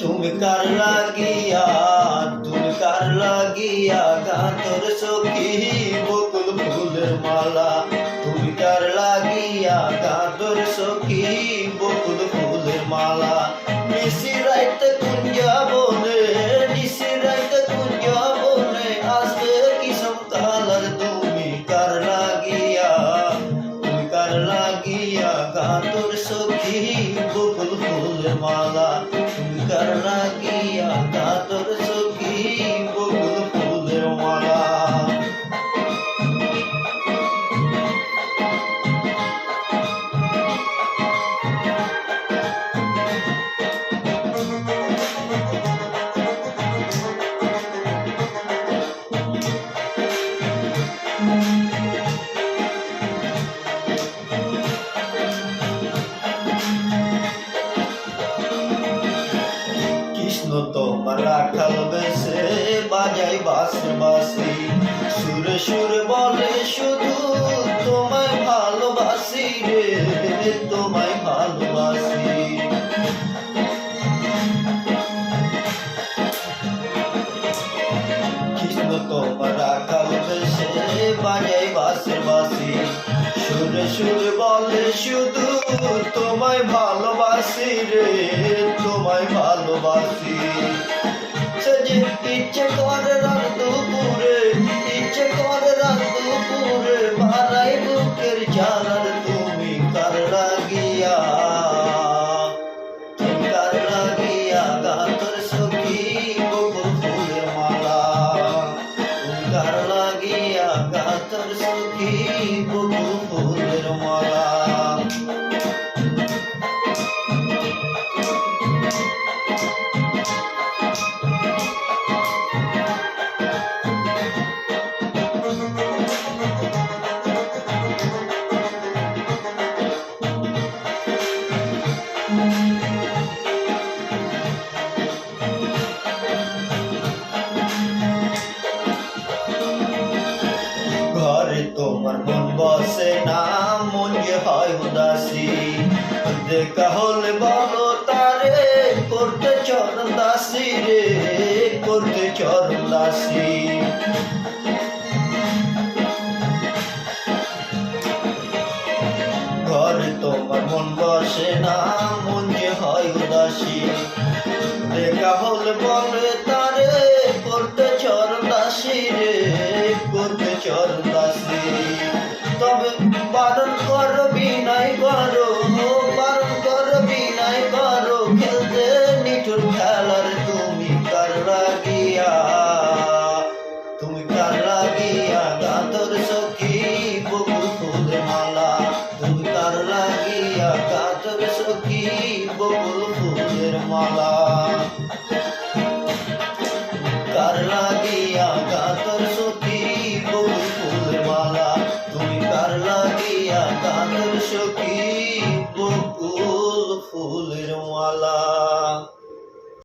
তুমি কার লাগিয়া তুমি কার লাগিয়া গাতর সখী বকুল ফুলের মালা তুমি কার লাগিয়া গাতর সখী বকুল ফুলের মালা নিশি রাইতে কুঞ্জা বনে নিশি রাইতে কুঞ্জা বনে আসবে কিসম কালার তুমি কার লাগিয়া তুমি কার লাগিয়া গাতর সখী বকুল ফুলের মালা কৃষ্ণ তোমার রাখাল বেশে বাজাই বাসে বাসি সুরে সুরে বলে, শুধু তোমায় ভালোবাসি রে, তোমায় ভালোবাসি। কৃষ্ণ তোমার রাখাল বেশে বাজাই বাসে বাসি সুরে সুরে বলে, শুধু তোমায় ভালোবাসি রে গাতর সখী বকুল ফুলের মালা। হয় উদাসী। দেখা হলে বলো তারে, করতে চরণ দাসী রে, করতে চরণ দাসী। ঘরে তোমার মন বসে না, মন যে হয় উদাসী। দেখা হলে বলে তারে, করতে চরণ দাসী রে, করতে চরণ দাসী। কাটবে সখী, বকুল ফুলের মালা। কার লাগিয়া কাতর সখী, বকুল ফুলের মালা? তুমি কার লাগিয়া কাতর সখী, বকুল ফুলের মালা?